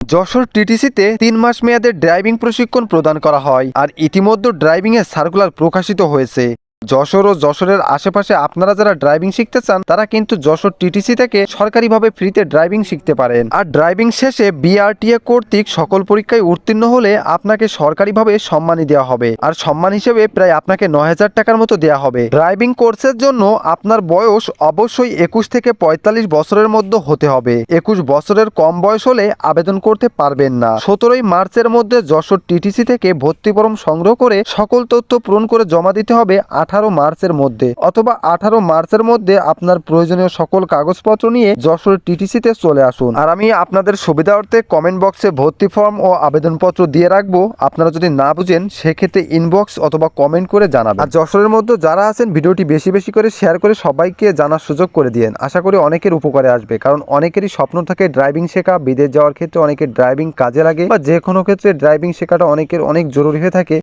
যশোর টিটিসিতে তিন মাস মেয়াদের ড্রাইভিং প্রশিক্ষণ প্রদান করা হয় আর ইতিমধ্যে ড্রাইভিংয়ের সার্কুলার প্রকাশিত হয়েছে। যশোর ও যশোরের আশেপাশে আপনারা যারা ড্রাইভিং শিখতে চান, তারা কিন্তু যশোর টিটিসি থেকে সরকারিভাবে ফ্রিতে ড্রাইভিং শিখতে পারেন। আর ড্রাইভিং শেষে বিআরটিএ কর্তৃক সকল পরীক্ষায় উত্তীর্ণ হলে আপনাকে সরকারিভাবে সম্মানী দেওয়া হবে। আর সম্মান হিসেবে প্রায় আপনাকে নয় হাজার টাকার মতো দেওয়া হবে। ড্রাইভিং কোর্সের জন্য আপনার বয়স অবশ্যই একুশ থেকে পঁয়তাল্লিশ বছরের মধ্যে হতে হবে। একুশ বছরের কম বয়স হলে আবেদন করতে পারবেন না। সতেরোই মার্চের মধ্যে যশোর টিটিসি থেকে ভর্তি ফর্ম সংগ্রহ করে সকল তথ্য পূরণ করে জমা দিতে হবে আঠারো মার্চের মধ্যে অথবা আঠারো মার্চের মধ্যে আপনার প্রয়োজনীয় সকল কাগজপত্র নিয়ে যশোর টিটিসিতে চলে আসুন। আর আমি আপনাদের সুবিধার্থে কমেন্ট বক্সে ভর্তি ফর্ম ও আবেদনপত্র দিয়ে রাখব। আপনারা যদি না বুঝেন, সেক্ষেত্রে ইনবক্স অথবা কমেন্ট করে জানাবেন। আর যশোরের মধ্যে যারা আছেন, ভিডিওটি বেশি বেশি করে শেয়ার করে সবাইকে জানার সুযোগ করে দিয়েন। আশা করি অনেকের উপকারে আসবে, কারণ অনেকেরই স্বপ্ন থাকে ড্রাইভিং শেখা, বিদেশ যাওয়ার ক্ষেত্রে অনেকের ড্রাইভিং কাজে লাগে বা যে কোনো ক্ষেত্রে ড্রাইভিং শেখাটা অনেকের অনেক জরুরি হয়ে থাকে।